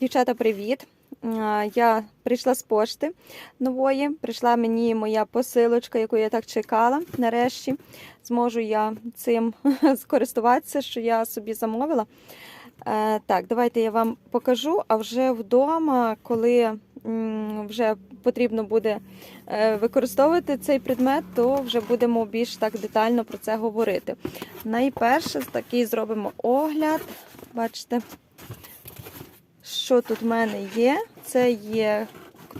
Дівчата, привіт! Я прийшла з пошти нової. Прийшла мені моя посилочка, яку я так чекала. Нарешті зможу я цим скористуватися, що я собі замовила. Е, Так, давайте я вам покажу. А вже вдома, коли вже потрібно буде е, використовувати цей предмет, то вже будемо більш так детально про це говорити. Найперше такий зробимо огляд. Бачите, що тут в мене є? Це є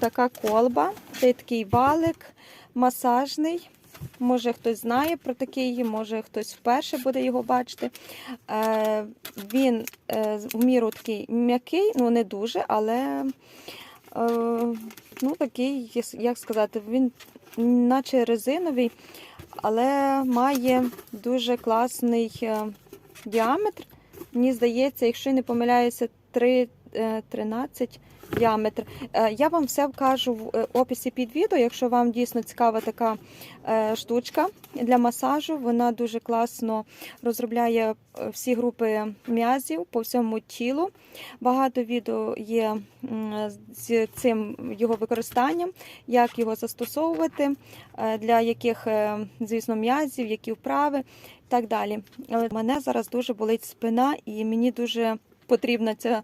така колба, це такий валик масажний. Може хтось знає про такий, може хтось вперше буде його бачити. Е, Він е, в міру такий м'який, ну не дуже, але е, ну, такий, як сказати, він наче резиновий, але має дуже класний діаметр. Мені здається, якщо не помиляюся, 3, е, 13 діаметр. Е, Я вам все вкажу в е, описі під відео, якщо вам дійсно цікава така е, штучка для масажу. Вона дуже класно розробляє всі групи м'язів по всьому тілу. Багато відео є з цим його використанням, як його застосовувати, для яких, звісно, м'язів, які вправи і так далі. Але мене зараз дуже болить спина, і мені дуже потрібна ця,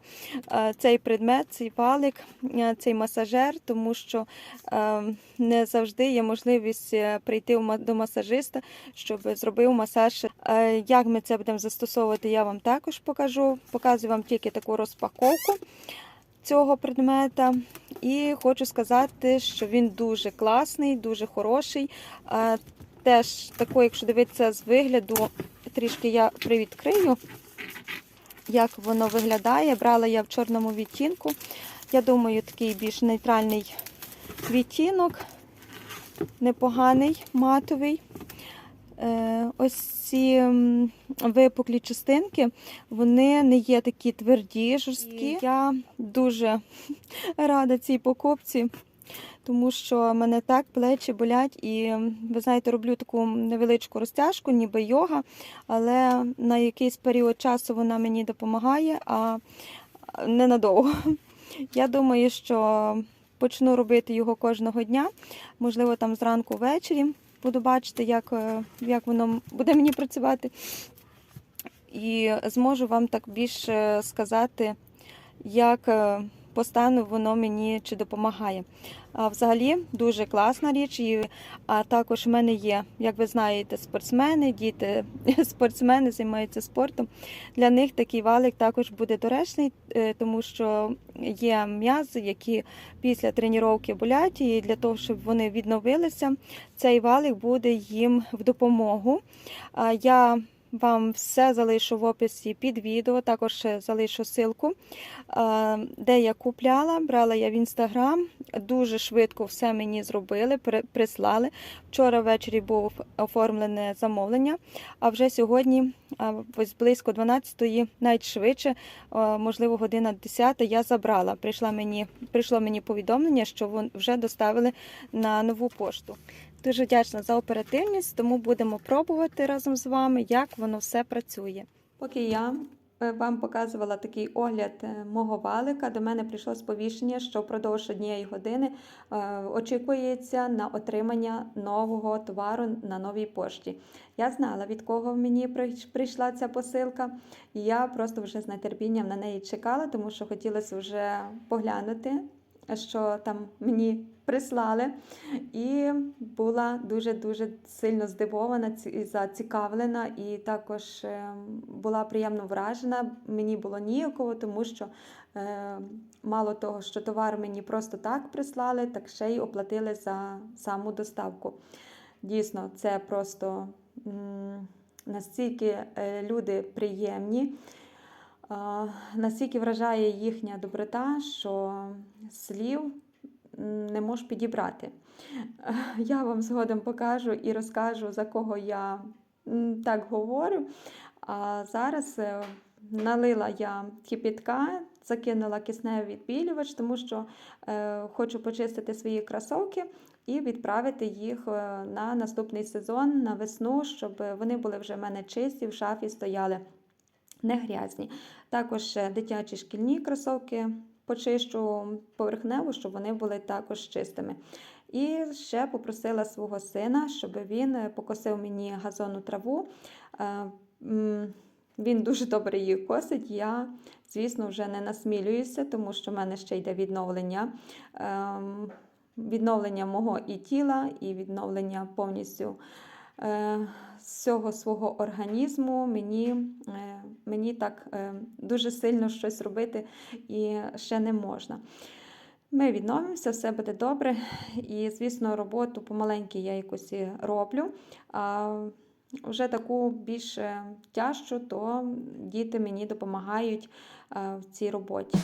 е, цей предмет, цей валик, е, цей масажер, тому що е, не завжди є можливість прийти до масажиста, щоб зробив масаж. Як ми це будемо застосовувати, я вам також покажу. Показую вам тільки таку розпаковку цього предмета. І хочу сказати, що він дуже класний, дуже хороший. Теж тако, якщо дивитися з вигляду, трішки я привідкрию, як воно виглядає. Брала я в чорному відтінку. Я думаю, такий більш нейтральний відтінок, непоганий, матовий. Е, Ось ці випуклі частинки, вони не є такі тверді, жорсткі. Я дуже рада цій покупці, тому що мене так плечі болять, і ви знаєте, роблю таку невеличку розтяжку, ніби йога, але на якийсь період часу вона мені допомагає, а ненадовго. Я думаю, що почну робити його кожного дня, можливо, там зранку ввечері. Буду бачити, як, е, як воно буде мені працювати. І зможу вам так більше сказати, як е, по стану воно мені чи допомагає. А взагалі дуже класна річ. І, а також в мене є, як ви знаєте, спортсмени, діти спортсмени займаються спортом. Для них такий валик також буде доречний, е, тому що є м'язи, які після тренування болять, і для того, щоб вони відновилися, цей валик буде їм в допомогу. Я вам все залишу в описі під відео, також залишу ссылку, де я купляла. Брала я в інстаграм. Дуже швидко все мені зробили, прислали. Вчора ввечері був оформлене замовлення, а вже сьогодні, ось близько 12-ї, навіть можливо, година 10 я забрала. Прийшла мені, прийшло мені повідомлення, що вже доставили на нову пошту. Дуже вдячна за оперативність, тому будемо пробувати разом з вами, як воно все працює. Поки я е, вам показувала такий огляд е, мого валика, до мене прийшло сповіщення, що впродовж однієї години е, очікується на отримання нового товару на новій пошті. Я знала, від кого мені прийш- прийшла ця посилка, і я просто вже з нетерпінням на неї чекала, тому що хотілося вже поглянути, що там мені прислали. І була дуже-дуже сильно здивована зацікавлена, і також е, була приємно вражена. Мені було ніяково, тому що е, мало того, що товар мені просто так прислали, так ще й оплатили за саму доставку. Дійсно, це просто настільки е, люди приємні. А, Настільки вражає їхня доброта, що слів не можу підібрати. Я вам згодом покажу і розкажу, за кого я так говорю. А зараз е, налила я кипітка, закинула кисневий відбілювач, тому що е, хочу почистити свої кросовки і відправити їх е, на наступний сезон, на весну, щоб вони були вже в мене чисті, в шафі стояли не грязні. Також е, дитячі шкільні кросовки почищу поверхневу, щоб вони були також чистими. І ще попросила свого сина, щоб він е, покосив мені газонну траву. Е, Він дуже добре її косить. Я, звісно, вже не насмілююся, тому що в мене ще йде відновлення. ем, Відновлення мого і тіла, і відновлення повністю е, всього свого організму. Мені, е, мені так е, дуже сильно щось робити і ще не можна. Ми відновимося, все буде добре. І, звісно, роботу помаленьки я якось роблю. А вже таку більш тяжчу, то діти мені допомагають в цій роботі.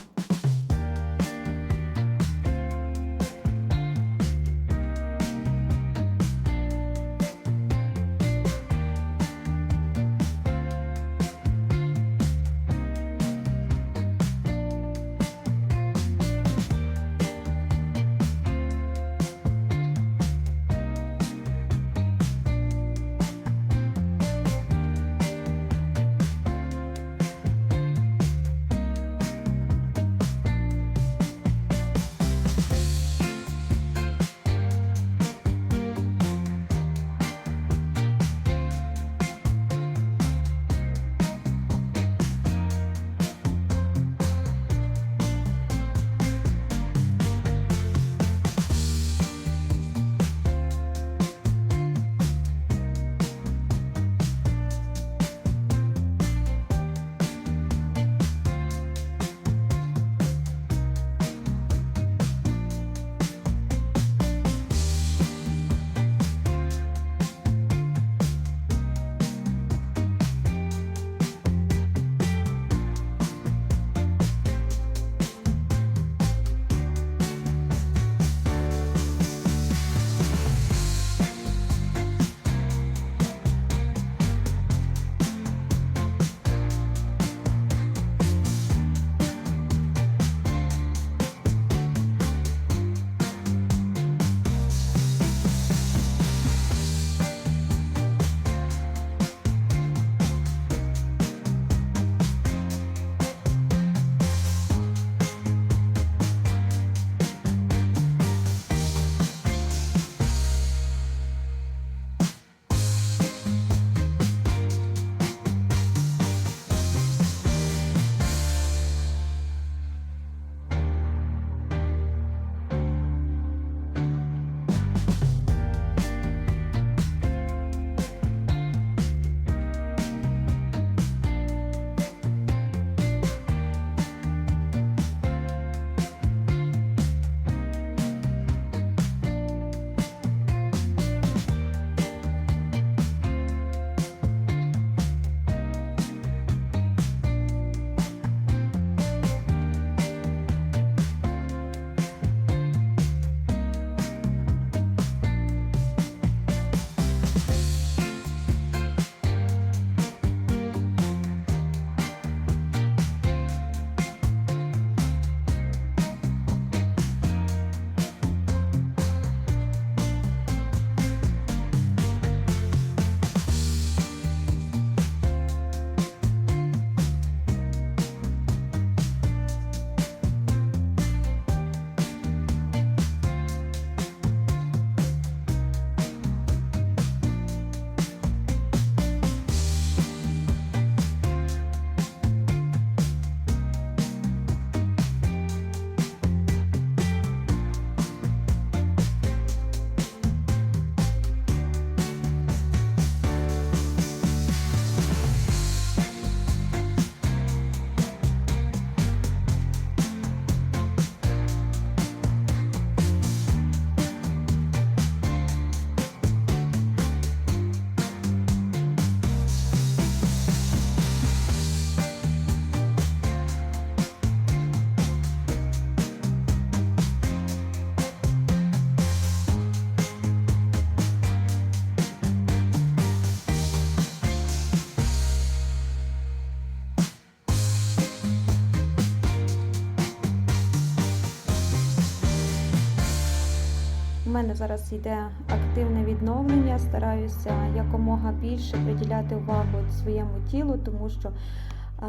Мене зараз йде активне відновлення. Стараюся якомога більше приділяти увагу своєму тілу, тому що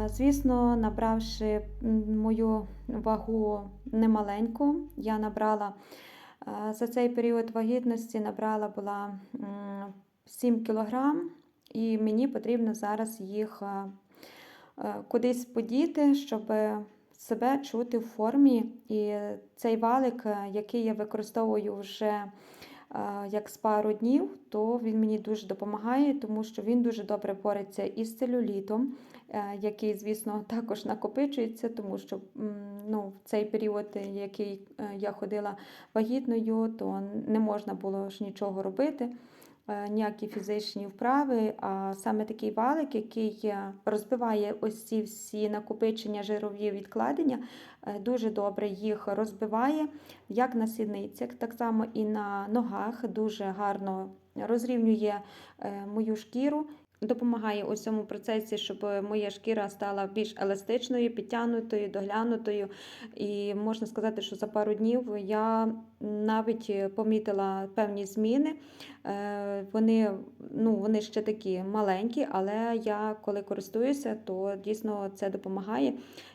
Звісно, набравши мою вагу немаленьку, я набрала е, за цей період вагітності набрала була 7 кілограм, і мені потрібно зараз їх е, е, кудись подіти, щоб себе чути в формі. І цей валик, е, який я використовую вже е, як з пару днів, то він мені дуже допомагає, тому що він дуже добре бореться із целюлітом, е, який, звісно, також накопичується, тому що ну, в цей період, який я ходила вагітною, то не можна було ж нічого робити. Е, Ніякі фізичні вправи, а саме такий валик, який е, розбиває ось ці всі накопичення жирові відкладення, е, дуже добре їх розбиває, як на сідницях, так само і на ногах, дуже гарно розрівнює мою шкіру. Допомагає у цьому процесі, щоб моя шкіра стала більш еластичною, підтягнутою, доглянутою. І можна сказати, що за пару днів я навіть помітила певні зміни. Е, Вони, ну, вони ще такі маленькі, але я коли користуюся, то дійсно це допомагає.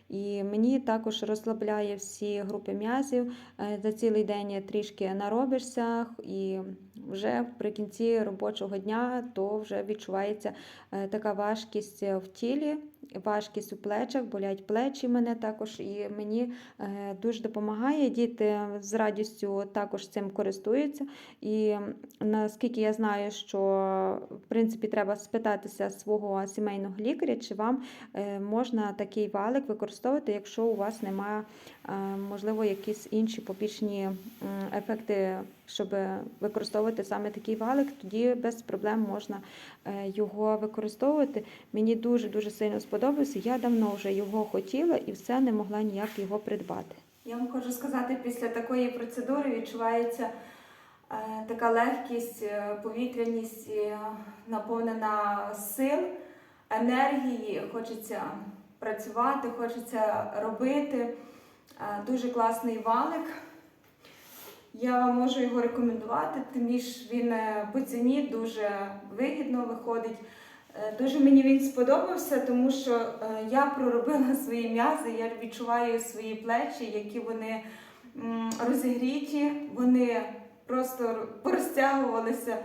І мені також розслабляє всі групи м'язів. Е, За цілий день трішки наробишся, і вже при кінці робочого дня то вже відчувається е, така важкість в тілі, важкість у плечах, болять плечі мене також, і мені е, дуже допомагає. Діти з радістю також цим користуються. І наскільки я знаю, що в принципі треба спитатися свого сімейного лікаря, чи вам е, можна такий валик використовувати, якщо у вас немає, е, можливо, якісь інші побічні ефекти, щоб використовувати саме такий валик, тоді без проблем можна е, його використовувати. Мені дуже дуже сильно сподобався. Я давно вже його хотіла і все не могла ніяк його придбати. Я вам хочу сказати, після такої процедури відчувається е, така легкість, е, повітряність, е, наповнена сил, енергії. Хочеться працювати, хочеться робити. Е, Дуже класний валик. Я можу його рекомендувати, тим більш він е, по ціні дуже вигідно виходить. Е, Дуже мені він сподобався, тому що е, я проробила свої м'язи, я відчуваю свої плечі, які вони розігріті, вони просто порозтягувалися,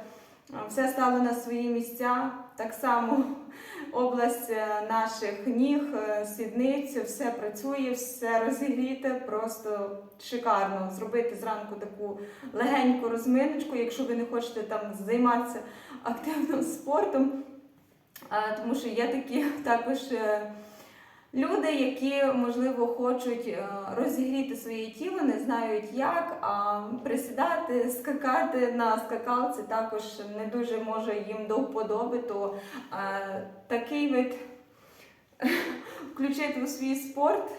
все стало на свої місця. Так само область е, наших ніг, е, сідниць, все працює, все розігріте, просто шикарно. Зробити зранку таку легеньку розминочку, якщо ви не хочете там займатися активним спортом. Тому що є такі також е, люди, які, можливо, хочуть е, розігріти своє тіло, не знають як, а присідати, скакати на скакалці також не дуже може їм до вподоби, то е, такий вид включити у свій спорт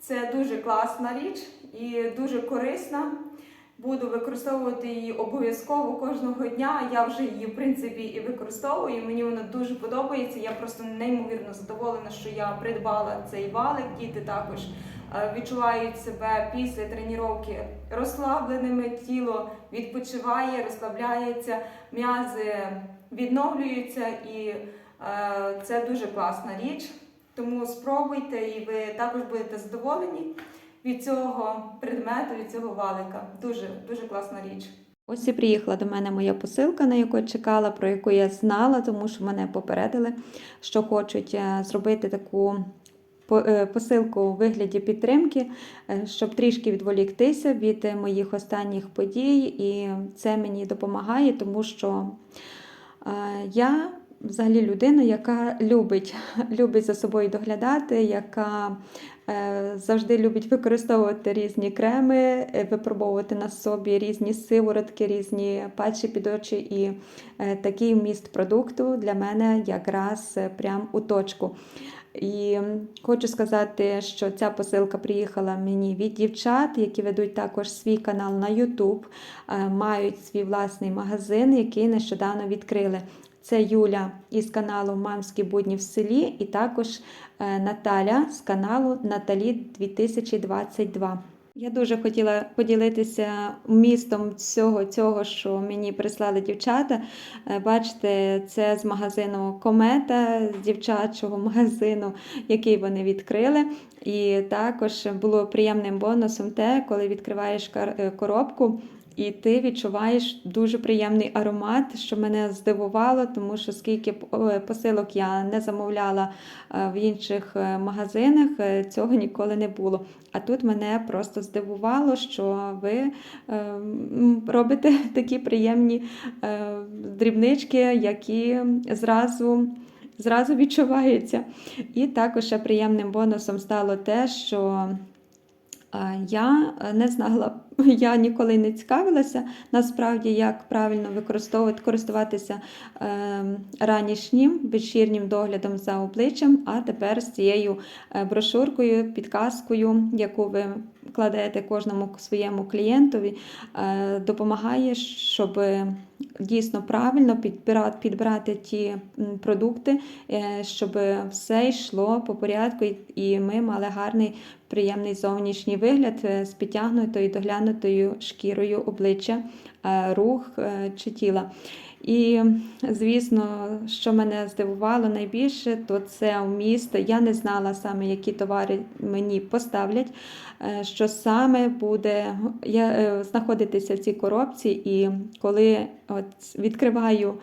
це дуже класна річ і дуже корисна. Буду використовувати її обов'язково кожного дня. Я вже її, в принципі, і використовую. Мені вона дуже подобається. Я просто неймовірно задоволена, що я придбала цей валик. Діти також е, відчувають себе після тренування розслабленими. Тіло відпочиває, розслабляється, м'язи відновлюються, і е, це дуже класна річ. Тому спробуйте, і ви також будете задоволені від цього предмету, від цього валика. Дуже дуже класна річ. Ось і приїхала до мене моя посилка, на яку чекала, про яку я знала, тому що мене попередили, що хочуть е, зробити таку е, посилку у вигляді підтримки, е, щоб трішки відволіктися від моїх останніх подій. І це мені допомагає, тому що я взагалі людина, яка любить, любить за собою доглядати, яка завжди любить використовувати різні креми, е, випробовувати на собі різні сиворотки, різні патчі під очі. І е, такий вміст продукту для мене якраз е, прям у точку. І хочу сказати, що ця посилка приїхала мені від дівчат, які ведуть також свій канал на YouTube, е, мають свій власний магазин, який нещодавно відкрили. Це Юля із каналу Мамські будні в селі, і також е, Наталя з каналу Наталі 2022. Я дуже хотіла поділитися містом всього цього, що мені прислали дівчата. Е, Бачите, це з магазину Комета, з дівчачого магазину, який вони відкрили. І також було приємним бонусом те, коли відкриваєш е, коробку. І ти відчуваєш дуже приємний аромат, що мене здивувало, тому що скільки е, посилок я не замовляла е, в інших е, магазинах, цього ніколи не було. А тут мене просто здивувало, що ви робите такі приємні дрібнички, які зразу. Зразу відчуваються. І також ще приємним бонусом стало те, що я не знала, я ніколи не цікавилася насправді, як правильно використовувати користуватися е, ранішнім вечірнім доглядом за обличчям, а тепер з цією е, брошуркою, підказкою, яку ви кладете кожному своєму клієнтові, е, допомагає, щоб дійсно правильно підбирати, підбирати ті продукти, е, щоб все йшло по порядку, і- ми мали гарний приємний зовнішній вигляд е, з підтягнутою доглянутою шкірою обличчя, е, рух е, чи тіла. І, звісно, що мене здивувало найбільше, то це вміст. Я не знала саме, які товари мені поставлять, е, що саме буде я, знаходитися в цій коробці. І коли от відкриваю.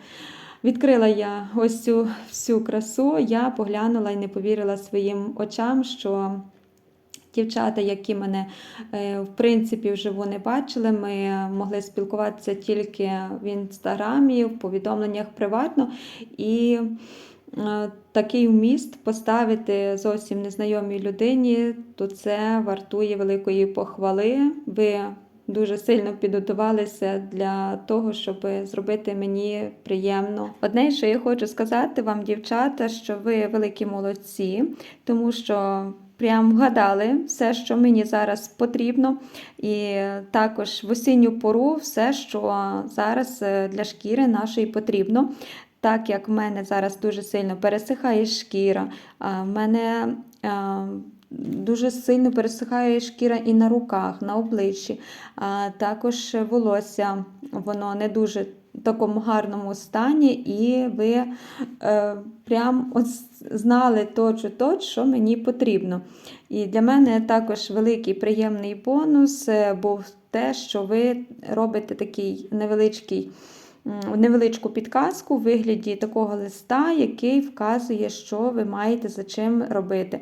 Відкрила я ось цю всю красу, я поглянула і не повірила своїм очам, що дівчата, які мене е, в принципі вживу не бачили, ми могли спілкуватися тільки в інстаграмі, в повідомленнях приватно. І е, такий вміст поставити зовсім незнайомій людині, то це вартує великої похвали. Ви дуже сильно підготувалися для того, щоб зробити мені приємно. Одне, що я хочу сказати вам, дівчата, що ви великі молодці, тому що. Прям вгадали все, що мені зараз потрібно, і також в осінню пору все, що зараз е, для шкіри нашої потрібно. Так як в мене зараз дуже сильно пересихає шкіра, в мене е, дуже сильно пересихає шкіра і на руках, на обличчі, також волосся, воно не дуже такому гарному стані, і ви е, прям от знали точно точ, що мені потрібно. І для мене також великий приємний бонус е, був те, що ви робите такий невеличкий. Невеличку підказку у вигляді такого листа, який вказує, що ви маєте за чим робити.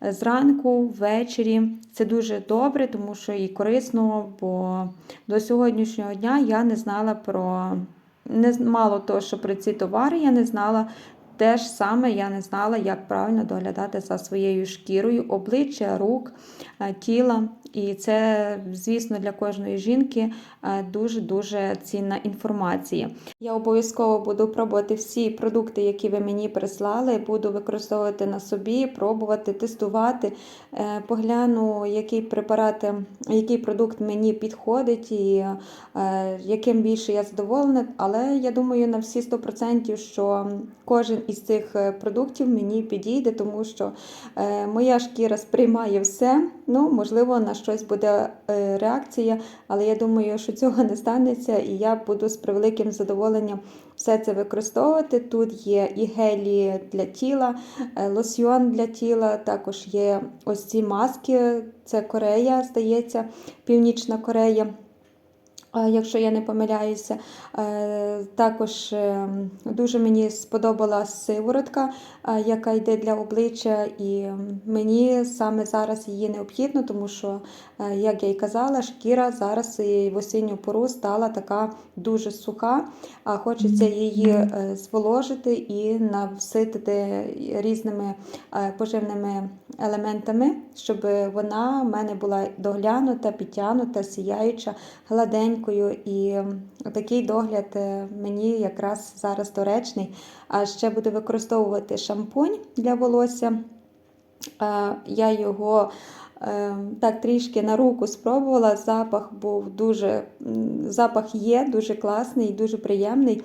Зранку, ввечері це дуже добре, тому що і корисно, бо до сьогоднішнього дня я не знала про не мало того, що про ці товари я не знала. Те ж саме я не знала, як правильно доглядати за своєю шкірою, обличчя, рук, е, тіла. І це, звісно, для кожної жінки е, дуже-дуже цінна інформація. Я обов'язково буду пробувати всі продукти, які ви мені прислали, буду використовувати на собі, пробувати, тестувати. Е, Погляну, який препарат, який продукт мені підходить і яким більше я задоволена. Але я думаю на всі 100%, що кожен із цих е, продуктів мені підійде, тому що е, моя шкіра сприймає все. Ну, можливо, на щось буде е, реакція, але я думаю, що цього не станеться, і я буду з превеликим задоволенням все це використовувати. Тут є і гелі для тіла, лосьйон для тіла, також є ось ці маски. Це Корея, здається, Північна Корея. Якщо я не помиляюся, Е, також е, дуже мені сподобалась сиворотка, е, яка йде для обличчя, і мені саме зараз її необхідно, тому що, як я й казала, шкіра зараз і в осінню пору стала така дуже суха, а хочеться її зволожити і наситити різними поживними елементами, щоб вона в мене була доглянута, підтягнута, сіяюча, гладенькою. І такий догляд е, мені якраз зараз доречний. А ще буду використовувати шампунь для волосся. Е, Я його е, так трішки на руку спробувала. Запах був дуже, запах є дуже класний дуже приємний.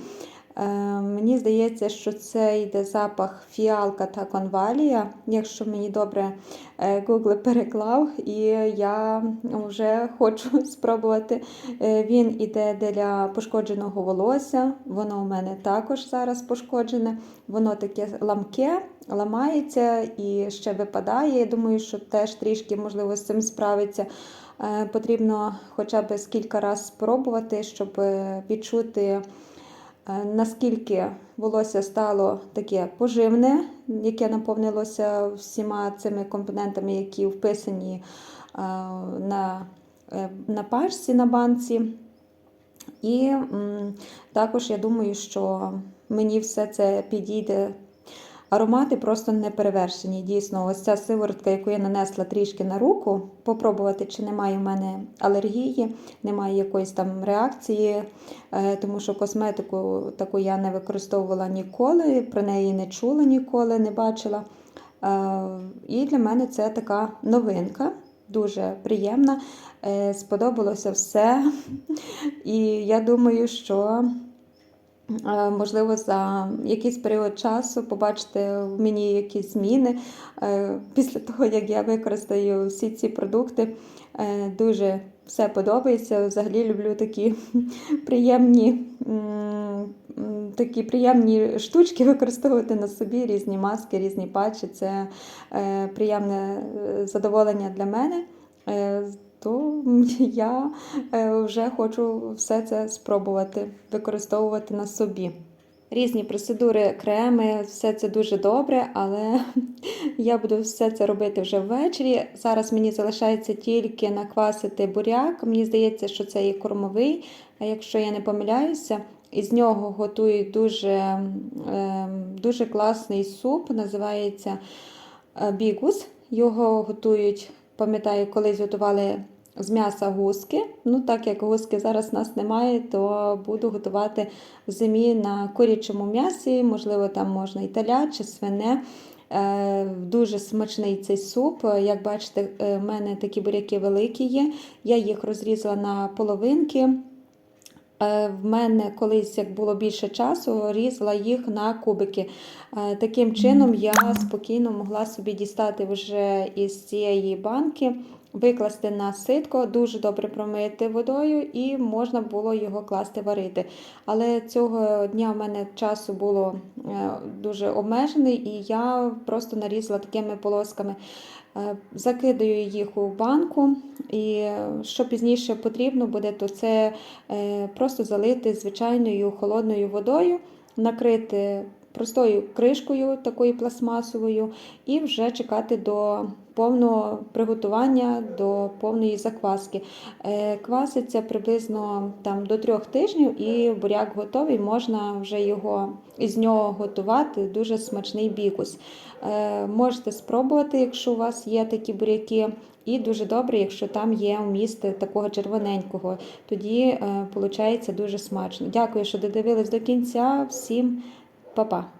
Е, Мені здається, що це йде запах фіалка та конвалія, якщо мені добре е, Google переклав, і я вже хочу спробувати. Е, Він іде для пошкодженого волосся, воно у мене також зараз пошкоджене, воно таке ламке, ламається і ще випадає. Я думаю, що теж трішки можливо з цим справиться. Потрібно хоча б кілька разів спробувати, щоб відчути, наскільки волосся стало таке поживне, яке наповнилося всіма цими компонентами, які вписані е, на, е, на пашці, на банці. І також я думаю, що мені все це підійде. Аромати просто не перевершені. Дійсно, ось ця сиворотка, яку я нанесла трішки на руку, попробувати, чи немає в мене алергії, немає якоїсь там реакції, е, тому що косметику таку я не використовувала ніколи, про неї не чула ніколи, не бачила. Е, І для мене це така новинка, дуже приємна. Е, Сподобалося все. І я думаю, що Можливо, за якийсь період часу побачите в мені якісь зміни е, після того, як я використаю всі ці продукти. Е, Дуже все подобається. Взагалі люблю такі приємні, такі приємні штучки використовувати на собі, різні маски, різні патчі. Це е, приємне е, задоволення для мене. Е, То я е, вже хочу все це спробувати використовувати на собі. Різні процедури, креми, все це дуже добре, але я буду все це робити вже ввечері. Зараз мені залишається тільки наквасити буряк. Мені здається, що це є кормовий, якщо я не помиляюся, із нього готують дуже, ем, дуже класний суп, називається е, бігус. Його готують, пам'ятаю, колись готували з м'яса гуски. Ну, так як гуски зараз нас немає, то буду готувати в зимі на курячому м'ясі. Можливо, там можна і таля чи свине. Е, Дуже смачний цей суп. Як бачите, е, в мене такі буряки великі є. Я їх розрізала на половинки. Е, В мене колись, як було більше часу, різала їх на кубики. Е, Таким чином я спокійно могла собі дістати вже із цієї банки, викласти на ситко, дуже добре промити водою, і можна було його класти варити. Але цього дня в мене часу було е, дуже обмежений, і я просто нарізала такими полосками. Е, Закидаю їх у банку, і е, що пізніше потрібно буде, то це просто залити звичайною холодною водою, накрити простою кришкою такою пластмасовою, і вже чекати до повного приготування, до повної закваски. Е, Кваситься приблизно там, до трьох тижнів, і буряк готовий, можна вже його із нього готувати. Дуже смачний бікус. Е, Можете спробувати, якщо у вас є такі буряки. І дуже добре, якщо там є вміст такого червоненького, тоді виходить дуже смачно. Дякую, що додивились до кінця. Всім па-па!